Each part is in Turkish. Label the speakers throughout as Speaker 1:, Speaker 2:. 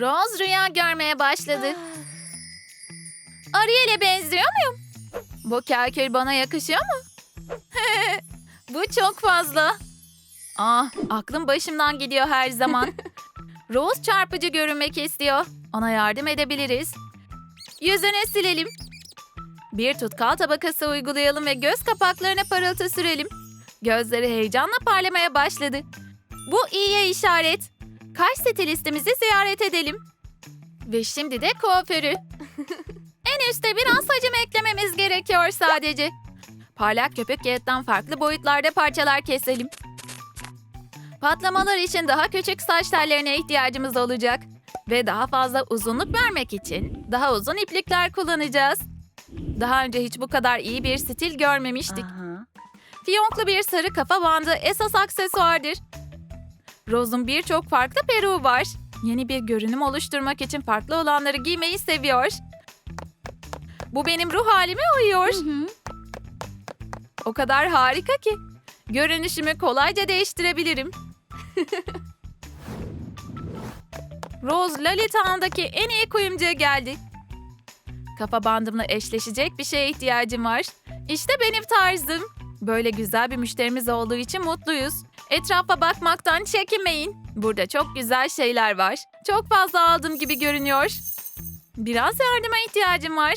Speaker 1: Rose rüya görmeye başladı. Ariel'e benziyor muyum? Bu kalkül bana yakışıyor mu? Bu çok fazla. Ah, aklım başımdan gidiyor her zaman. Rose çarpıcı görünmek istiyor. Ona yardım edebiliriz. Yüzüne silelim. Bir tutkal tabakası uygulayalım ve göz kapaklarına parıltı sürelim. Gözleri heyecanla parlamaya başladı. Bu iyiye işaret. Kaş stilistimizi ziyaret edelim. Ve şimdi de kuaförü. en üstte biraz hacim eklememiz gerekiyor sadece. Parlak köpük kağıttan farklı boyutlarda parçalar keselim. Patlamalar için daha küçük saç tellerine ihtiyacımız olacak. Ve daha fazla uzunluk vermek için daha uzun iplikler kullanacağız. Daha önce hiç bu kadar iyi bir stil görmemiştik. Fiyonklu bir sarı kafa bandı esas aksesuardır. Rose'un birçok farklı peruğu var. Yeni bir görünüm oluşturmak için farklı olanları giymeyi seviyor. Bu benim ruh halime uyuyor. O kadar harika ki. Görünüşümü kolayca değiştirebilirim. Rose Lolitown'daki en iyi kuyumcuya geldi. Kafa bandımla eşleşecek bir şeye ihtiyacım var. İşte benim tarzım. Böyle güzel bir müşterimiz olduğu için mutluyuz. Etrafa bakmaktan çekinmeyin. Burada çok güzel şeyler var. Çok fazla aldım gibi görünüyor. Biraz yardıma ihtiyacım var.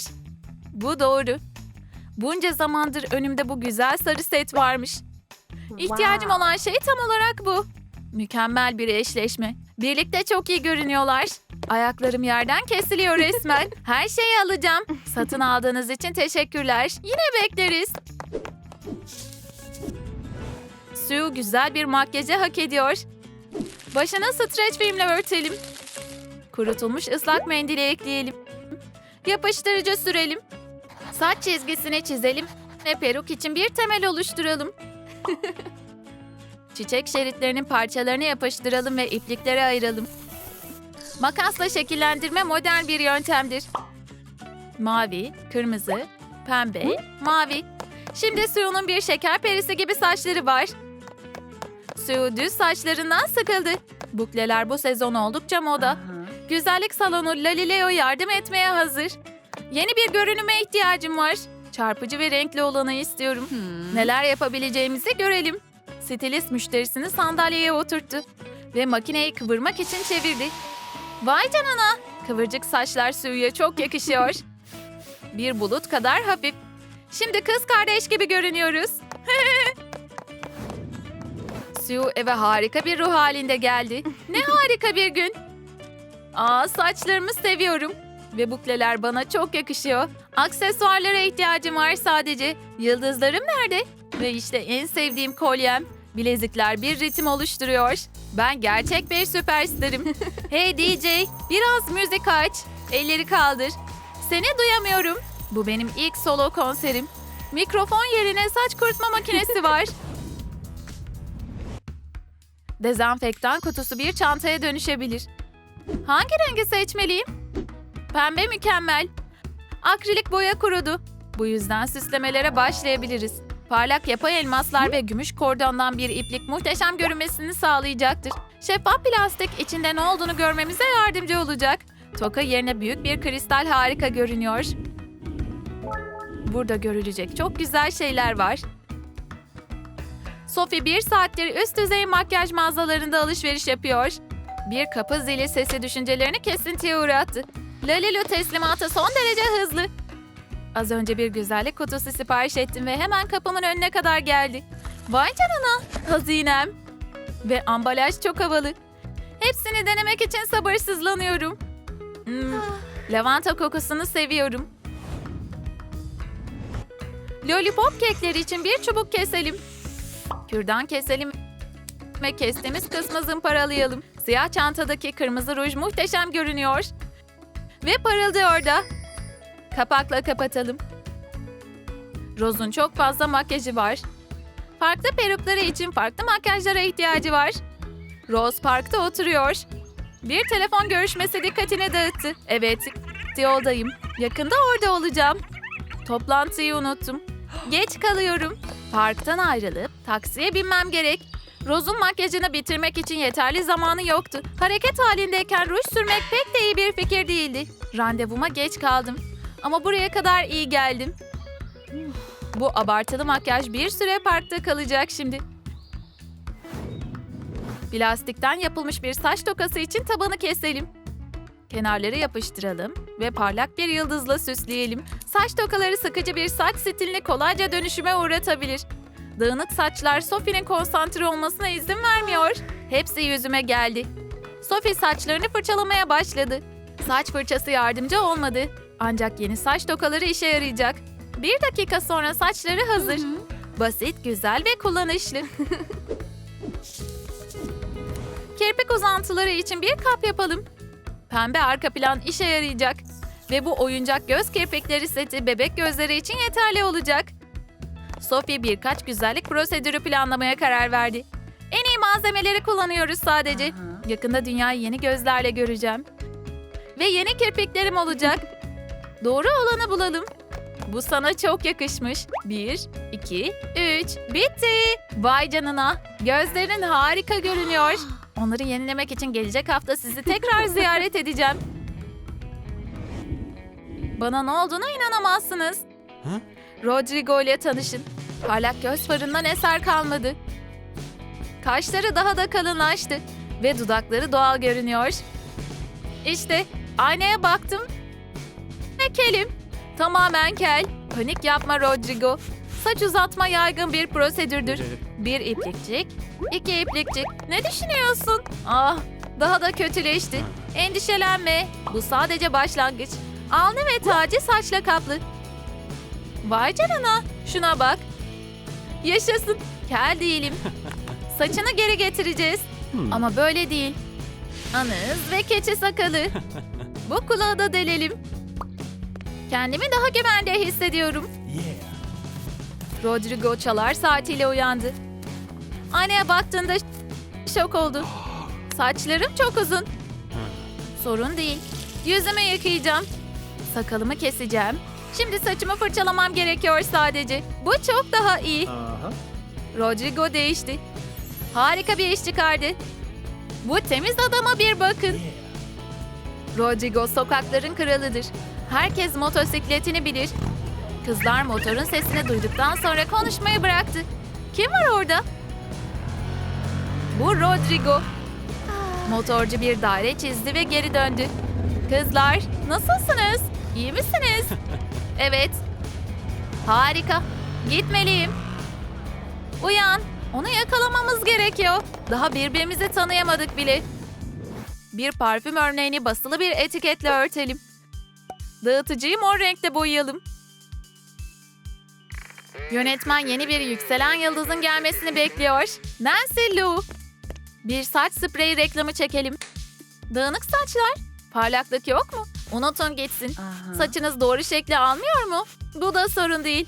Speaker 1: Bu doğru. Bunca zamandır önümde bu güzel sarı set varmış. İhtiyacım olan şey tam olarak bu. Mükemmel bir eşleşme. Birlikte çok iyi görünüyorlar. Ayaklarım yerden kesiliyor resmen. Her şeyi alacağım. Satın aldığınız için teşekkürler. Yine bekleriz. Sue güzel bir makyajı hak ediyor. Başına streç filmle örtelim. Kurutulmuş ıslak mendili ekleyelim. Yapıştırıcı sürelim. Saç çizgisini çizelim ve peruk için bir temel oluşturalım. Çiçek şeritlerinin parçalarını yapıştıralım ve ipliklere ayıralım. Makasla şekillendirme modern bir yöntemdir. Mavi, kırmızı, pembe, mavi. Şimdi Sue'nun bir şeker perisi gibi saçları var. Sue düz saçlarından sıkıldı. Bukleler bu sezon oldukça moda. Güzellik salonu Lalileo yardım etmeye hazır. Yeni bir görünüme ihtiyacım var. Çarpıcı ve renkli olanı istiyorum. Neler yapabileceğimizi görelim. Stilist müşterisini sandalyeye oturttu ve makineyi kıvırmak için çevirdi. Vay canına! Kıvırcık saçlar Sue'ya çok yakışıyor. Bir bulut kadar hafif. Şimdi kız kardeş gibi görünüyoruz. Sue eve harika bir ruh halinde geldi. Ne harika bir gün. Aa saçlarımı seviyorum. Ve bukleler bana çok yakışıyor. Aksesuarlara ihtiyacım var sadece. Yıldızlarım nerede? Ve işte en sevdiğim kolyem. Bilezikler bir ritim oluşturuyor. Ben gerçek bir süperstarım. hey DJ, biraz müzik aç. Elleri kaldır. Seni duyamıyorum. Bu benim ilk solo konserim. Mikrofon yerine saç kurutma makinesi var. Dezenfektan kutusu bir çantaya dönüşebilir. Hangi rengi seçmeliyim? Pembe mükemmel. Akrilik boya kurudu. Bu yüzden süslemelere başlayabiliriz. Parlak yapay elmaslar ve gümüş kordondan bir iplik muhteşem görünmesini sağlayacaktır. Şeffaf plastik içinde ne olduğunu görmemize yardımcı olacak. Toka yerine büyük bir kristal harika görünüyor. Burada görülecek çok güzel şeyler var. Sophie bir saattir üst düzey makyaj mağazalarında alışveriş yapıyor. Bir kapı zili sesi düşüncelerini kesintiye uğrattı. Lalilu teslimatı son derece hızlı. Az önce bir güzellik kutusu sipariş ettim ve hemen kapımın önüne kadar geldi. Vay canına, hazinem. Ve ambalaj çok havalı. Hepsini denemek için sabırsızlanıyorum. Hmm, lavanta kokusunu seviyorum. Lollipop kekleri için bir çubuk keselim. Kürdan keselim ve kestiğimiz kısmı zımparalayalım. Siyah çantadaki kırmızı ruj muhteşem görünüyor. Ve parıldıyor da. Kapakla kapatalım. Rose'un çok fazla makyajı var. Farklı perukları için farklı makyajlara ihtiyacı var. Rose parkta oturuyor. Bir telefon görüşmesi dikkatini dağıttı. Evet, yoldayım. Yakında orada olacağım. Toplantıyı unuttum. Geç kalıyorum. Parktan ayrılıp taksiye binmem gerek. Rose'un makyajını bitirmek için yeterli zamanı yoktu. Hareket halindeyken ruj sürmek pek de iyi bir fikir değildi. Randevuma geç kaldım. Ama buraya kadar iyi geldim. Bu abartılı makyaj bir süre parkta kalacak şimdi. Plastikten yapılmış bir saç tokası için tabanı keselim. Kenarları yapıştıralım ve parlak bir yıldızla süsleyelim. Saç tokaları sıkıcı bir saç stilini kolayca dönüşüme uğratabilir. Dağınık saçlar Sophie'nin konsantre olmasına izin vermiyor. Hepsi yüzüme geldi. Sophie saçlarını fırçalamaya başladı. Saç fırçası yardımcı olmadı. Ancak yeni saç tokaları işe yarayacak. Bir dakika sonra saçları hazır. Basit, güzel ve kullanışlı. Kirpik uzantıları için bir kap yapalım. Pembe arka plan işe yarayacak. Ve bu oyuncak göz kirpikleri seti bebek gözleri için yeterli olacak. Sophie birkaç güzellik prosedürü planlamaya karar verdi. En iyi malzemeleri kullanıyoruz sadece. Yakında dünyayı yeni gözlerle göreceğim. Ve yeni kirpiklerim olacak. Doğru olanı bulalım. Bu sana çok yakışmış. Bir, iki, üç. Bitti. Vay canına. Gözlerin harika görünüyor. Onları yenilemek için gelecek hafta sizi tekrar ziyaret edeceğim. Bana ne olduğuna inanamazsınız.
Speaker 2: Hı?
Speaker 1: Rodrigo ile tanışın. Parlak göz farından eser kalmadı. Kaşları daha da kalınlaştı ve dudakları doğal görünüyor. İşte aynaya baktım ve kelim. Tamamen kel. Panik yapma Rodrigo. Saç uzatma yaygın bir prosedürdür. Bir iplikçik, iki iplikçik. Ne düşünüyorsun? Ah, daha da kötüleşti. Endişelenme. Bu sadece başlangıç. Alnı ve tacı saçla kaplı. Vay canına. Şuna bak. Yaşasın. Kel değilim. Saçını geri getireceğiz. Ama böyle değil. Anız ve keçi sakalı. Bu kulağı da delelim. Kendimi daha güvende hissediyorum.
Speaker 2: Yeah.
Speaker 1: Rodrigo çalar saatiyle uyandı. Aynaya baktığında şok oldu. Saçlarım çok uzun. Sorun değil. Yüzümü yıkayacağım. Sakalımı keseceğim. Şimdi saçımı fırçalamam gerekiyor sadece. Bu çok daha iyi.
Speaker 2: Aha.
Speaker 1: Rodrigo değişti. Harika bir iş çıkardı. Bu temiz adama bir bakın. Rodrigo sokakların kralıdır. Herkes motosikletini bilir. Kızlar motorun sesini duyduktan sonra konuşmayı bıraktı. Kim var orada? Bu Rodrigo. Motorcu bir daire çizdi ve geri döndü. Kızlar, nasılsınız? İyi misiniz? Evet. Harika. Gitmeliyim. Uyan. Onu yakalamamız gerekiyor. Daha birbirimizi tanıyamadık bile. Bir parfüm örneğini basılı bir etiketle örtelim. Dağıtıcıyı mor renkte boyayalım. Yönetmen yeni bir yükselen yıldızın gelmesini bekliyor. Nancy Lou. Bir saç spreyi reklamı çekelim. Dağınık saçlar. Parlaklık yok mu? Unutun gitsin. Saçınız doğru şekli almıyor mu? Bu da sorun değil.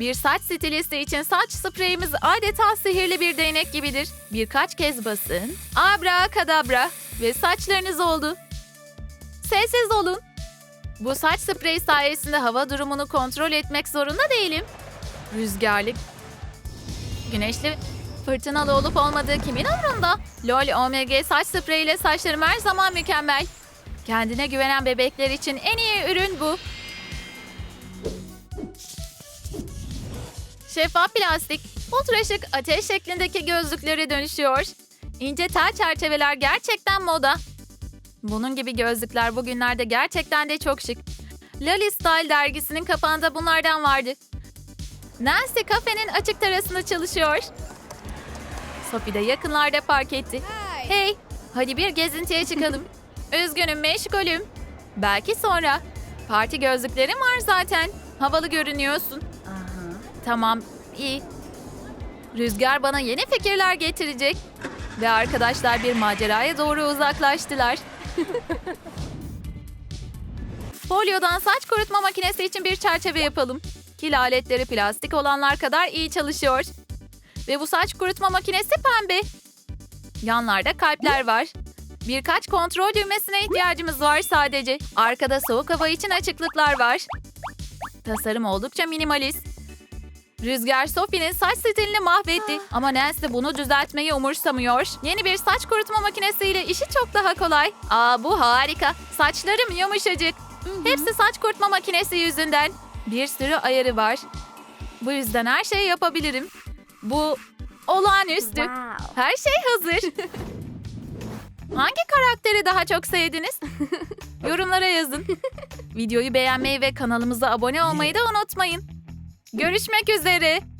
Speaker 1: Bir saç stilisti için saç spreyimiz adeta sihirli bir değnek gibidir. Birkaç kez basın. Abra kadabra ve saçlarınız oldu. Sessiz olun. Bu saç spreyi sayesinde hava durumunu kontrol etmek zorunda değilim. Rüzgarlı, güneşli, fırtınalı olup olmadığı kimin umrunda? LOL OMG saç spreyiyle saçlarım her zaman mükemmel. Kendine güvenen bebekler için en iyi ürün bu. Şeffaf plastik, ultra şık ateş şeklindeki gözlüklere dönüşüyor. İnce tel çerçeveler gerçekten moda. Bunun gibi gözlükler bugünlerde gerçekten de çok şık. Lali Style dergisinin kapağında bunlardan vardı. Nancy kafenin açık terasında çalışıyor. Sophie de yakınlarda park etti. Hey, hadi bir gezintiye çıkalım. Üzgünüm, meşgulüm. Belki sonra. Parti gözlüklerim var zaten. Havalı görünüyorsun. Tamam, iyi. Rüzgar bana yeni fikirler getirecek. Ve arkadaşlar bir maceraya doğru uzaklaştılar. Folyodan saç kurutma makinesi için bir çerçeve yapalım. Kil aletleri plastik olanlar kadar iyi çalışıyor. Ve bu saç kurutma makinesi pembe. Yanlarda kalpler var. Birkaç kontrol düğmesine ihtiyacımız var sadece. Arkada soğuk hava için açıklıklar var. Tasarım oldukça minimalist. Rüzgar Sophie'nin saç stilini mahvetti. Ama Nancy bunu düzeltmeyi umursamıyor. Yeni bir saç kurutma makinesiyle işi çok daha kolay. Aa bu harika. Saçlarım yumuşacık. Hepsi saç kurutma makinesi yüzünden. Bir sürü ayarı var. Bu yüzden her şeyi yapabilirim. Bu olağanüstü. Her şey hazır. Hangi karakteri daha çok sevdiniz? Yorumlara yazın. Videoyu beğenmeyi ve kanalımıza abone olmayı da unutmayın. Görüşmek üzere.